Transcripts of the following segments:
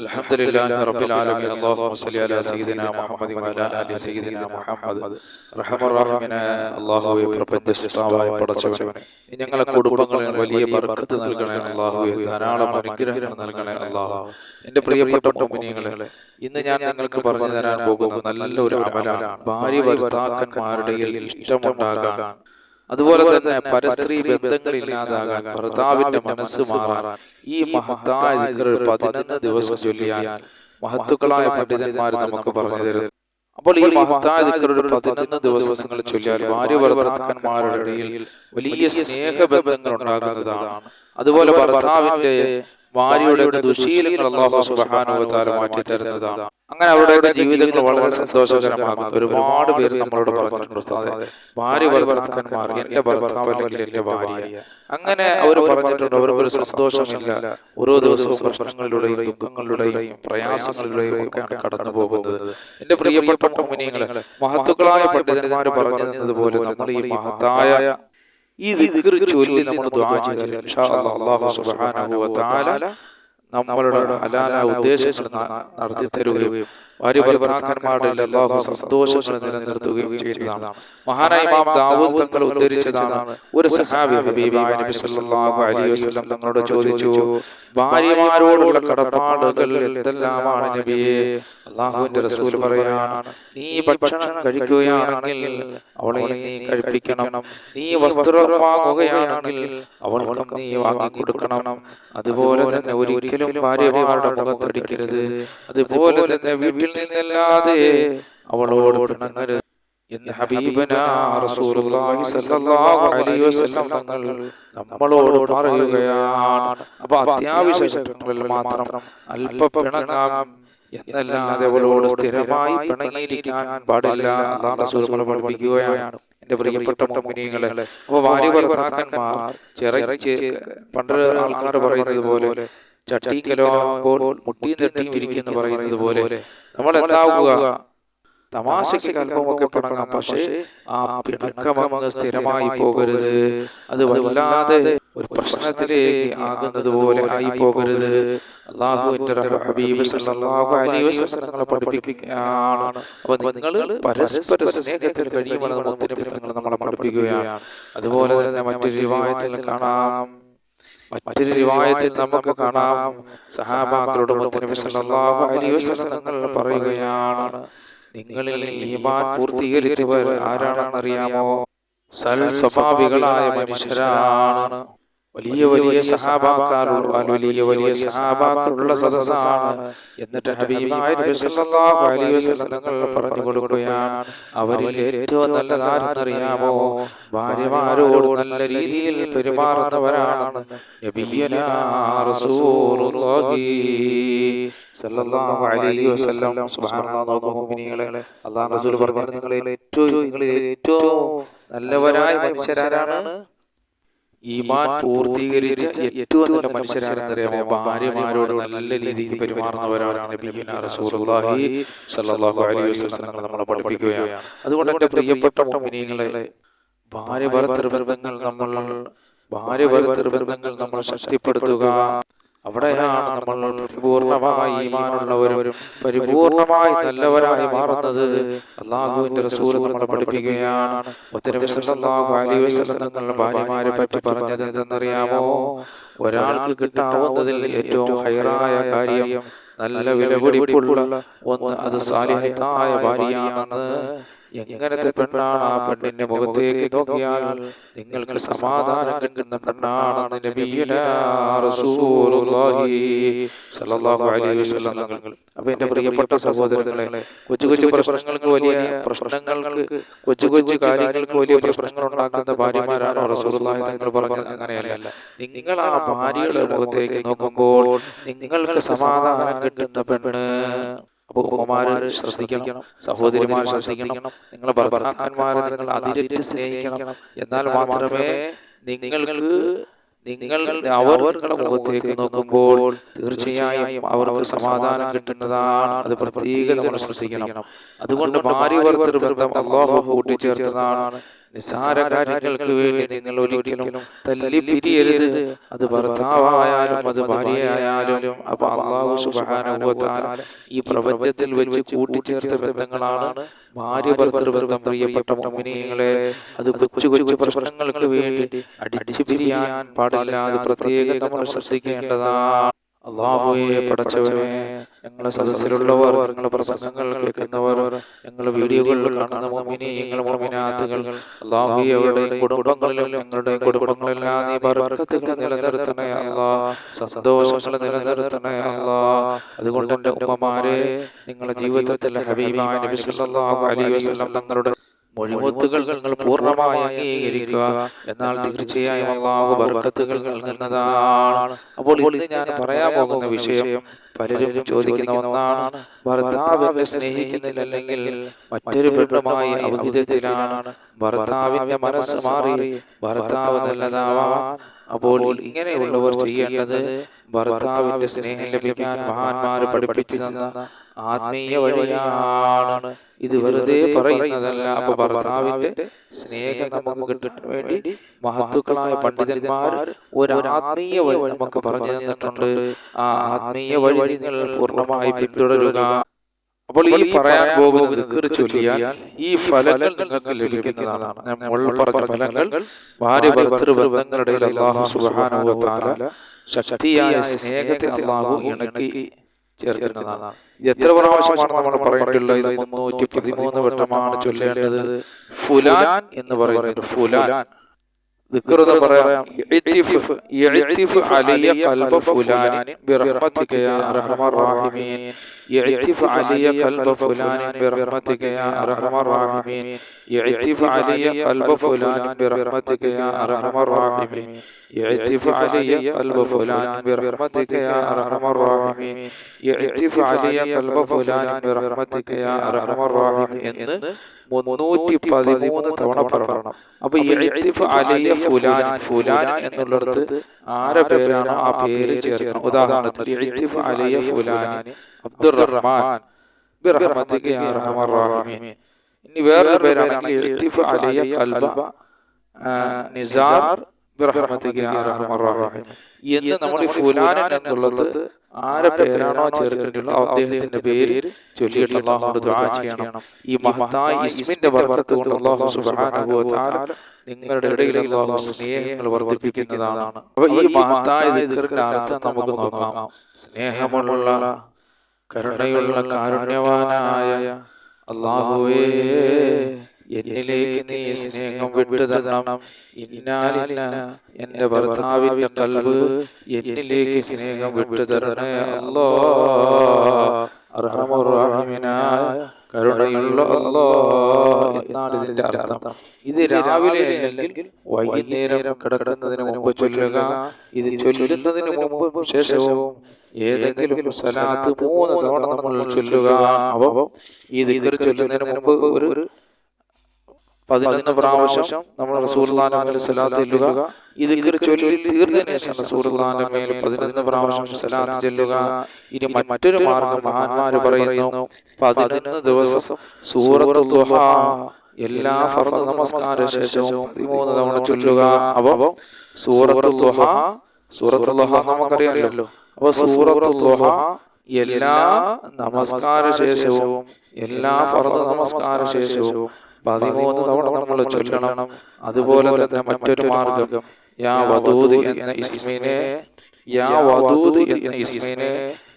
الحمد لله رب العالمين اللهم صل على سيدنا محمد وعلى آل سيدنا محمد റഹമറാഹിമിനെ അള്ളാഹുവെ പ്രപഞ്ച സൃഷ്ടാവായ പടച്ചവനെ ഞങ്ങളെ കുടുംബങ്ങളിൽ വലിയ ബർക്കത്ത് നൽകണേ അള്ളാഹുവെ ധാരാളം അനുഗ്രഹങ്ങൾ നൽകണേ അള്ളാഹു എന്റെ പ്രിയപ്പെട്ട മുമിനികളെ ഇന്ന് ഞാൻ നിങ്ങൾക്ക് പറഞ്ഞു തരാൻ പോകുന്ന നല്ലൊരു അമലാണ് ഭാര്യ ഭർത്താക്കന്മാരുടെ ഇഷ്ടമുണ്ടാകാൻ അതുപോലെ തന്നെ പരസ്ത്രീ ബന്ധങ്ങളില്ലാതാകാൻ ഭർത്താവിന്റെ മനസ്സ് മാറാൻ ഈ മഹത്തായ പതിനൊന്ന് ദിവസം ചൊല്ലിയാൽ മഹത്തുക്കളായ പണ്ഡിതന്മാർ നമുക്ക് പറഞ്ഞു തരുന്നു അപ്പോൾ ഈ മഹത്തായ പതിനൊന്ന് ദിവസങ്ങൾ ചൊല്ലിയാൽ ഭാര്യ ഭർത്താക്കന്മാരുടെ ഇടയിൽ വലിയ സ്നേഹബന്ധങ്ങൾ ഉണ്ടാകുന്നതാണ്. അതുപോലെ ഭർത്താവിന്റെ ഭാര്യയുടെ ദുശീലങ്ങൾ അള്ളാഹു സുബാനുവതാര മാറ്റി തരുന്നതാണ്. അങ്ങനെ അവരുടെ ജീവിതങ്ങൾ വളരെ സന്തോഷകരമാകും ഒരുപാട് പേര് നമ്മളോട് പറഞ്ഞിട്ടുണ്ട് ഭാര്യ ഭർത്താക്കന്മാർ എന്റെ ഭർത്താവ് അല്ലെങ്കിൽ എന്റെ ഭാര്യ. അങ്ങനെ അവർ പറഞ്ഞിട്ടുണ്ട്. അവർക്കൊരു സന്തോഷമില്ല ഓരോ ദിവസവും പ്രശ്നങ്ങളിലൂടെയും ദുഃഖങ്ങളിലൂടെയും പ്രയാസങ്ങളിലൂടെയും ഒക്കെ കടന്നു പോകുന്നത്. എന്റെ പ്രിയപ്പെട്ട മുനിയങ്ങളെ മഹത്തുക്കളായ പണ്ഡിതന്മാർ പറഞ്ഞു തന്നതുപോലെ നമ്മൾ ഈ മഹത്തായ ഈ ദിക്ർ ചൊല്ലി നമ്മൾ ദുആ ചെയ്താൽ ഇൻഷാ അള്ളാഹ് അല്ലാഹു സുബ്ഹാനഹു വ തആല നമ്മളുടെ ഹലാല ഉദ്ദേശങ്ങൾ നടത്തി തരുകയും ഭാര്യ ഭർത്താക്കന്മാരുടെ അല്ലാഹു സന്തോഷങ്ങൾ നിലനിർത്തുകയും ചെയ്യുന്നതാണ് മഹാനായ ഇമാം ദാവൂദ് തങ്ങൾ ഉദ്ധരിച്ചതാണ്. ഒരു സഹാബി ഹബീബായ നബി സല്ലല്ലാഹു അലൈഹി വസല്ലം തങ്ങളോട് ചോദിച്ചു ഭാര്യമാരോടുള്ള കടപ്പാടുകൾ എന്തെല്ലാമാണ് നബിയെ? അള്ളാഹുവിന്റെ റസൂൽ പറയാണ് നീ ഭക്ഷണം കഴിക്കുകയാണെങ്കിൽ അവളെ നീ കഴിപ്പിക്കണം. നീ വസ്ത്രം വാങ്ങുകയാണെങ്കിൽ അവൾക്കും നീ വാങ്ങിക്കൊടുക്കണം അതുപോലെ തന്നെ ഒരിക്കലും ഭാര്യമാരുടെ മുഖത്തടിക്കരുത്. അതുപോലെ തന്നെ വീട്ടിൽ നിന്നല്ലാതെ അവളോട് പിണങ്ങരുത്. എന്ന് ഹബീബനാ റസൂലുള്ളാഹി സ്വല്ലല്ലാഹു അലൈഹി വസല്ലം തങ്ങൾ നമ്മളോട് പറയുകയാണ്. അപ്പൊ അത്യാവശ്യങ്ങളിൽ മാത്രം അല്പ പിണങ്ങാം എന്നല്ലാതെ അവളോട് സ്ഥിരമായി പിണങ്ങിയിരിക്കാൻ പാടില്ല നമ്മളെ പഠിപ്പിക്കുകയാണ്. എന്റെ പ്രിയപ്പെട്ട മുഅ്മിനീങ്ങളെ അപ്പൊ ഭാര്യ ഭർത്താക്കന്മാർ ചെറിയ പണ്ട് ആൾക്കാർ പറയുന്നത് പോലെ ചട്ടിക്കലാകുമ്പോൾ മുട്ടി തട്ടിയും ഇരിക്കുന്നു പറയുന്നത് പോലെ നമ്മൾ എന്താവുക തമാശയ്ക്ക് കൽപ്പമൊക്കെ പിണങ്ങാം. പക്ഷേ ആ പിണക്കമങ്ങ് സ്ഥിരമായി പോകരുത്. അത് വല്ലാതെ ഒരു പ്രശ്നത്തിലേക്ക് ആകുന്നത് പോലെ ആയി പോകരുത്. അള്ളാഹുവിന്റെ ഹബീബ് സല്ലല്ലാഹു അലൈഹി വസല്ലം പഠിപ്പിക്കുകയാണ്. അപ്പൊ നിങ്ങൾ പരസ്പര സ്നേഹത്തിൽ കഴിയുമെന്ന് മുത്തനബി തങ്ങൾ നമ്മളെ പഠിപ്പിക്കുകയാണ്. അതുപോലെ തന്നെ മറ്റൊരു വിവാഹത്തിൽ കാണാം. മറ്റൊരു രൂപായത്തിൽ നമുക്ക് കാണാം. സഹാബാക്കളുടെ മുത്തനബി സല്ലല്ലാഹു അലൈഹി വസല്ലം പറയുകയാണ് നിങ്ങളിൽ ഈമാൻ പൂർത്തീകരിച്ചവർ ആരാണെന്നറിയാമോ? സൽ സ്വഭാവികളായ മനുഷ്യരാണ്. വലിയ വലിയ സഹാബാക്കാരുള്ള വലിയ വലിയ സഹാബാക്കളുള്ള സദസ്സാണ്. എന്നിട്ട് ഹബീബായ നബി സല്ലല്ലാഹു അലൈഹി വസല്ലം തങ്ങൾ പറഞ്ഞു കൊടുക്കുകയാണ്. അവരിൽ ഏറ്റവും നല്ലതാരെന്നറിയാമോ ഭാര്യമാരോട് നല്ല രീതിയിൽ പെരുമാറുന്നവരാണ്. അല്ലാഹു റസൂൽ പറഞ്ഞു നിങ്ങളിൽ ഏറ്റവും നിങ്ങളിൽ ഏറ്റവും നല്ലവരായ മനുഷ്യരാരാണ് ഈമാൻ പൂർത്തീകരിച്ച് ഏറ്റവും നല്ല മനുഷ്യരാരെന്നറിയാമോ ഭാര്യമാരോട് നല്ല രീതിയിൽ പെരുമാറുന്നവരാണ് റസൂലുള്ളാഹി സ്വല്ലല്ലാഹു അലൈഹി വസല്ലം തങ്ങൾ നമ്മളെ പഠിപ്പിക്കുകയാണ്. അതുകൊണ്ട് എന്റെ പ്രിയപ്പെട്ട മുഅ്മിനീങ്ങളെ ഭാര്യ ഭർത്തൃ ബന്ധങ്ങൾ നമ്മൾ ഭാര്യ ഭർത്തൃ ബന്ധങ്ങൾ നമ്മൾ ശക്തിപ്പെടുത്തുക. അവിടെയാണ് നമ്മൾ പരിപൂർണമായി ഈമാനുള്ളവരും പരിപൂർണമായി നല്ലവരായി മാറുന്നത് അള്ളാഹുവിന്റെ റസൂൽ നമ്മളെ പഠിപ്പിക്കുകയാണ്. അലൈഹി വസല്ലം തങ്ങളുടെ ഭാര്യമാരെ പറ്റി പറഞ്ഞത് എന്തെന്നറിയാമോ? ഒരാൾക്ക് കിട്ടാവുന്നതിൽ ഏറ്റവും ഹൈറായ കാര്യം നല്ല വിലപിടിപ്പുള്ള ഒന്ന് അത് സാലിഹത്തായ ഭാര്യയാണെന്ന് എങ്ങനത്തെ പെണ്ണാണ് ആ പെണ്ണിന്റെ മുഖത്തേക്ക് നോക്കിയാൽ നിങ്ങൾക്ക് സമാധാനം കിട്ടുന്ന തങ്ങൾ. അപ്പൊ എന്റെ പ്രിയപ്പെട്ട സഹോദരങ്ങളെ കൊച്ചു കൊച്ചു പ്രശ്നങ്ങൾക്ക് വലിയ പ്രശ്നങ്ങൾക്ക് കൊച്ചു കൊച്ചു കാര്യങ്ങൾക്ക് വലിയ പ്രശ്നങ്ങൾ ഉണ്ടാക്കുന്ന ഭാര്യമാരാണോ റസൂലുള്ളാഹി തങ്ങൾ പറഞ്ഞത് അങ്ങനെയല്ല. നിങ്ങൾ ആ ഭാര്യയുടെ മുഖത്തേക്ക് നോക്കുമ്പോൾ നിങ്ങൾക്ക് സമാധാനം കിട്ടുന്ന പെണ്ണ് അപ്പൊ ഉമ്മമാര് ശ്രദ്ധിക്കണം സഹോദരിമാർ ശ്രദ്ധിക്കണം നിങ്ങളെ ഭർത്താക്കന്മാരെ നിങ്ങൾ അതിരറ്റ് സ്നേഹിക്കണം. എന്നാൽ മാത്രമേ നിങ്ങൾക്ക് നിങ്ങൾ അവർ നിങ്ങളുടെ മുഖത്തേക്ക് നോക്കുമ്പോൾ തീർച്ചയായും അവർക്ക് സമാധാനം കിട്ടുന്നതാണ്. അത് പ്രത്യേകം നമ്മൾ ശ്രദ്ധിക്കണം. അതുകൊണ്ട് ഭാര്യ ഭർത്തൃ ബന്ധം അള്ളാഹു കൂട്ടിച്ചേർത്തതാണ്. നിസ്സാര കാര്യങ്ങൾക്ക് വേണ്ടി നിങ്ങൾ ഒരിക്കലും തല്ലി പിരിയരുത് അത് ഭർത്താവായാലും അത് ഭാര്യയായാലും അപ്പൊ അള്ളാഹു സുബാനുഭവത്താൽ ഈ പ്രപഞ്ചത്തിൽ വെച്ച് കൂട്ടിച്ചേർത്ത ബന്ധങ്ങളാണ് ഭാര്യ ഭർത്തൃബന്ധം പ്രിയപ്പെട്ട മോമിനിയങ്ങളെ അത് കൊച്ചു കൊച്ചു പ്രശ്നങ്ങൾക്ക് വേണ്ടി അടിച്ചു പിരിയാൻ പാടില്ല അത് പ്രത്യേകം നമ്മൾ ശ്രദ്ധിക്കേണ്ടതാണ്. അള്ളാഹുയെ പടച്ചവനെ ഞങ്ങളെ സദസ്സിലുള്ളവർ ഞങ്ങളെ പ്രസംഗങ്ങൾ കേൾക്കുന്നവർ ഞങ്ങളുടെ വീഡിയോകളിൽ കാണുന്ന മോമിനി ഞങ്ങളുടെ മോമിനാത്തുകൾ അള്ളാഹുയെ അവരുടെ കുടുംബങ്ങളിലും ഞങ്ങളുടെ കുടുംബങ്ങളെല്ലാം നീ ബർക്കത്തുകൾ നിലനിർത്തണേ അല്ലാ സന്തോഷങ്ങൾ നിലനിർത്തണേ അല്ലാ. അതുകൊണ്ട് എന്റെ ഉമ്മമാരെ നിങ്ങളുടെ ജീവിതത്തിൽ ഹബീബായ നബി സല്ലല്ലാഹു അലൈഹി വസല്ലം തങ്ങളുടെ മൊഴിമുത്തുകൾ നിങ്ങൾ പൂർണമായി അംഗീകരിക്കുക. എന്നാൽ തീർച്ചയായും അള്ളാഹു ബർക്കത്തുകൾ നൽകുന്നതാണ്. അപ്പോൾ ഇന്ന് ഞാൻ പറയാൻ പോകുന്ന വിഷയം പലരും ചോദിക്കുന്ന ഒന്നാണ്. ഭർത്താവിനെ സ്നേഹിക്കുന്നില്ലെങ്കിൽ മറ്റൊരു പെണ്ണുമായി അവഹിതത്തിലാണ് ഭർത്താവിന്റെ മനസ്സ് മാറി ഭർത്താവ് നല്ലതാവാ അപ്പോൾ ഇങ്ങനെയുള്ളവർ ചെയ്യേണ്ടത് ഭർത്താവിന്റെ സ്നേഹം ലഭിക്കാൻ മഹാന്മാർ പഠിപ്പിച്ചു തന്ന ആത്മീയ വഴിയാണ് ഇത് വെറുതെ പറയുന്നതല്ല. അപ്പൊ ഭർത്താവിന്റെ സ്നേഹം നമുക്ക് കിട്ടാൻ വേണ്ടി മഹത്തുക്കളായ പണ്ഡിതന്മാർ ഒരു ആത്മീയ വഴി നമുക്ക് പറഞ്ഞു തന്നിട്ടുണ്ട്. ആ ആത്മീയ വഴി നിങ്ങൾ പൂർണമായി പിന്തുടരുക. അപ്പോൾ ഈ പറയാൻ പോകുന്നത് ചൊല്ലിയാൽ ഈ ഫലങ്ങൾ നിങ്ങൾക്ക് ലഭിക്കുന്നതാണ്. നമ്മൾ പറഞ്ഞ ഫലങ്ങൾ ഭാര്യ ഭർത്തൃ ബന്ധങ്ങളുടെ അള്ളാഹു തആല ശക്തിയായ സ്നേഹത്തെ അള്ളാഹു ഇണക്കി ചേർക്കുന്നതാണ് ഇത് എത്ര പ്രാവശ്യമാണ് നമ്മൾ പറയേണ്ടുള്ളത് ഇത് മുന്നൂറ്റി പതിമൂന്ന് വട്ടമാണ് ചൊല്ലേണ്ടത് ഫുലാൻ എന്ന് പറയുന്നുണ്ട് ഫുലാൻ ذكر പറയാം يعتف يعتف علي قلب فلان برحمتك يا ارحم الراحمين يعتف علي قلب فلان برحمتك يا ارحم الراحمين يعتف علي قلب فلان برحمتك يا ارحم الراحمين يعتف علي قلب فلان برحمتك يا ارحم الراحمين يعتف علي قلب فلان برحمتك يا ارحم الراحمين എന്ന് മുന്നൂറ്റി പതിമൂന്ന് തവണ പറയണം അപ്പൊ എഴുത്തിഫ് അലിയ ഫുലാൻ ഫുലാൻ എന്നുള്ളിടത്ത് ആരെ പേരാണോ ആ പേര് ചേർക്കണം ഉദാഹരണത്തിന് എഴുത്തിഫ് അലിയ ഫുലാൻ അബ്ദുറഹ്മാൻ ബിറഹ്മത്തിക യാ റഹീമീൻ ഇനി വേറൊരു പേരാണെങ്കിൽ എഴുത്തിഫ് അലിയ കൽബ. നിസാർ ബിറഹ്മത്തിക യാ അർഹമർ റഹീമീൻ എന്ന് നമ്മൾ എന്നുള്ളത് ആരെ പേരാണോ ചേർക്കേണ്ടിയുള്ള അദ്ദേഹത്തിന്റെ പേര് ചൊല്ലിയിട്ട് അള്ളാഹുനോട് ദുആ ചെയ്യണം. ഈ മഹത്തായ ഇസ്മിന്റെ ബർക്കത്ത് കൊണ്ട് അള്ളാഹു സുബ്ഹാനഹു വ തആല നിങ്ങളുടെ ഇടയിൽ അള്ളാഹു സ്നേഹങ്ങൾ വർദ്ധിപ്പിക്കുന്നതാണ്. അപ്പൊ ഈ മഹത്തായ ദിക്റിന്റെ അർത്ഥം നമുക്ക് നോക്കാം. സ്നേഹമുള്ള കരുണയുള്ള കാരുണ്യവാനായ അള്ളാഹുവേ എന്നിലേക്ക് നീ സ്നേഹം വിട്ടുതരണം ഇന്നാലില്ല എന്റെ ഭർത്താവിന്റെ കൽവ് എന്നിലേക്ക് സ്നേഹം വിട്ടുതരണേ അല്ലോ അർഹമുറാഹിമിനായ കരുണയുള്ള എന്നാണ് ഇതിന്റെ അർത്ഥം. ഇത് രാവിലെ അല്ലെങ്കിൽ വൈകുന്നേരം കിടക്കുന്നതിന് മുമ്പ് ചൊല്ലുക. ഇത് ചൊല്ലുന്നതിന് മുമ്പ് ശേഷവും ഏതെങ്കിലും സലാത്ത് മൂന്ന് തവണ നമ്മൾ ചൊല്ലുക. അപ്പം ഈ ദിക്കർ ചൊല്ലുന്നതിന് മുമ്പ് ഒരു പതിനൊന്ന് പ്രാവശ്യം നമ്മൾ റസൂർലാന്റെ മേൽ സലാത്ത് ചെല്ലുക. ഇത് ചൊല്ലി തീർന്നതിന് ശേഷം റസൂർദാനമേൽ മേൽ പതിനൊന്ന് പ്രാവശ്യം സലാത്ത് ചെല്ലുക. ഇനി മറ്റൊരു മാർഗം മഹാന്മാര് പറയുന്നു. പതിനൊന്ന് ദിവസം സൂറത്തുൽ എല്ലാ ഫർദ് നമസ്കാര ശേഷവും പതിമൂന്ന് തവണ ചൊല്ലുക. അപ്പൊ സൂറത്തുൽ സൂറത്തുൽ നമുക്കറിയാമല്ലോ അപ്പൊ സൂറത്തുൽ എല്ലാ നമസ്കാര ശേഷവും എല്ലാ ഫർദ് നമസ്കാര ശേഷവും പതിമൂന്ന് തവണ നമ്മൾ ചൊല്ലണം അതുപോലെ തന്നെ മറ്റൊരു മാർഗം യാ വദൂദ് എന്ന ഇസ്മിനെ യാ വദൂദ് എന്ന ഇസ്മിനെ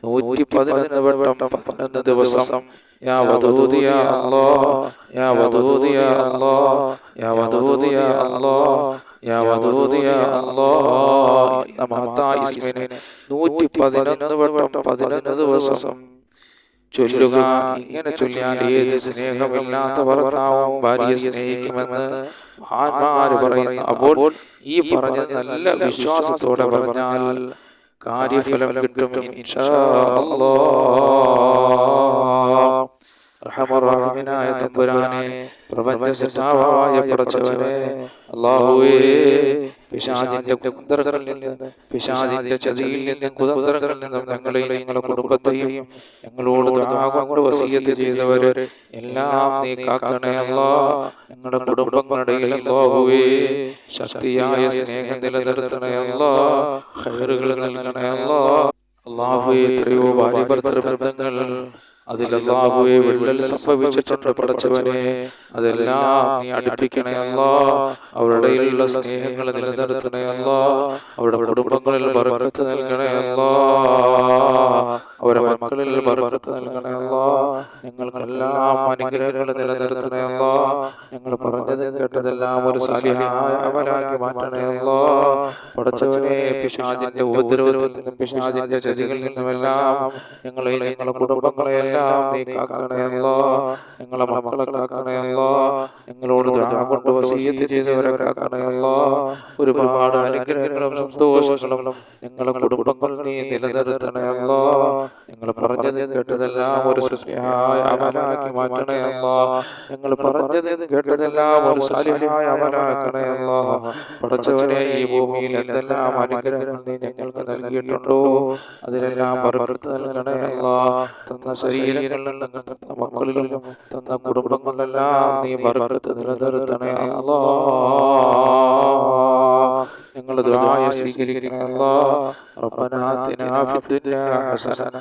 നൂറ്റി പതിനൊന്ന് വട്ടം പതിനൊന്ന് ദിവസം യാ വദൂദ് യാ അല്ലാ യാ വദൂദ് യാ അല്ലാ യാ വദൂദ് യാ അല്ലാ യാ വദൂദ് യാ അല്ലാ എന്ന മഹത്തായ ഇസ്മിനെ നൂറ്റി പതിനൊന്ന് വട്ടം പതിനൊന്ന് ദിവസം ചൊല്ലുക. ഇങ്ങനെ ചൊല്ലിയാൽ ഏത് സ്നേഹമില്ലാത്ത ഭർത്താവും ഭാര്യയെ സ്നേഹിക്കുമെന്ന് മഹാന്മാര് പറയുന്നു. അപ്പോൾ ഈ പറഞ്ഞ നല്ല വിശ്വാസത്തോടെ പറഞ്ഞാൽ കാര്യഫലം കിട്ടും ഇൻഷാ അല്ലാഹ്. റഹമറാഹിമിനായ തമ്പുരാനെ പ്രപഞ്ച സൃഷ്ടാവായ പടച്ചവനെ അല്ലാഹുവേ പിശാചിന്റെ കുതന്ത്രങ്ങളിൽ നിന്ന് പിശാചിന്റെ ചതിയിൽ നിന്നും കുതന്ത്രങ്ങളിൽ നിന്നും ഞങ്ങളെയും ഞങ്ങളുടെ കുടുംബത്തെയും ഞങ്ങളോട് കൊണ്ട് വസീയത്ത് ചെയ്തവര് എല്ലാം നീ കാക്കണേ അല്ലാ. ഞങ്ങളുടെ കുടുംബങ്ങളുടെയിൽ അല്ലാഹുവേ ശക്തിയായ സ്നേഹം നിലനിർത്തണേ അല്ലാ. ഖൈറുകൾ നൽകണേ അല്ലാ. അല്ലാഹുവേ എത്രയോ ഭാര്യ ഭർത്തൃ അല്ലാഹുവേ വിള്ളൽ സംഭവിച്ചിട്ടുണ്ട് പടച്ചവനെ. അതെല്ലാം നീ അടുപ്പിക്കണേ അല്ലാ. അവരുടെ ഇടയിലുള്ള സ്നേഹങ്ങൾ നിലനിർത്തണേ അല്ലാ. അവരുടെ കുടുംബങ്ങളിൽ ബർക്കത്ത് നൽകണേ അവരുടെ മക്കളിൽ ബർക്കത്ത് നൽകണേ അല്ലാ. ഞങ്ങൾക്കെല്ലാം അനുഗ്രഹങ്ങൾ നിലനിർത്തണേ അല്ലാ. ഞങ്ങൾ പറഞ്ഞത് കേട്ടതെല്ലാം ഒരു സാലിഹായ അവരാക്കി മാറ്റണേ അല്ലാ. പടച്ചവനെ പിശാചിന്റെ ഉപദ്രവത്തിൽ നിന്നും പിശാജിന്റെ ചതികളിൽ നിന്നുമെല്ലാം ഞങ്ങളെ ഞങ്ങളുടെ കുടുംബങ്ങളെയെല്ലാം നീ കാക്കണേ അല്ലാ. ഞങ്ങളെ മക്കളെ കാക്കണേ അല്ലാ. ഞങ്ങളോട് കൊണ്ട് വസീയത്ത് ചെയ്തവരെ കാക്കണേ അല്ലാ. ഒരുപാട് അനുഗ്രഹങ്ങളും സന്തോഷങ്ങളും ഞങ്ങളെ കുടുംബങ്ങൾ നീ നിലനിർത്തണേ അല്ലാ. ഞങ്ങൾ പറഞ്ഞത് കേട്ടതെല്ലാം ഒരു സൃഷ്ടിയായ അമലാക്കി മാറ്റണയല്ല ഞങ്ങൾ പറഞ്ഞത് കേട്ടതെല്ലാം ഒരു സാലിഹായ അമലാക്കണയല്ല പഠിച്ചവരെ ഈ ഭൂമിയിൽ എന്തെല്ലാം അനുഗ്രഹങ്ങൾ നീ ഞങ്ങൾക്ക് നൽകിയിട്ടുണ്ടോ? അതിനെല്ലാം പറപ്പെടുത്ത് നൽകണയല്ല തന്ന ശരീരങ്ങളിലും തന്ന മക്കളിലും തന്ന കുടുംബങ്ങളിലെല്ലാം നീ പറപ്പെടുത്ത് നിലനിർത്തണയല്ലോ ഞങ്ങൾ ദുആയ സ്വീകരിക്കണമല്ലോ റബ്ബനാ ആതിനാ ഹസന.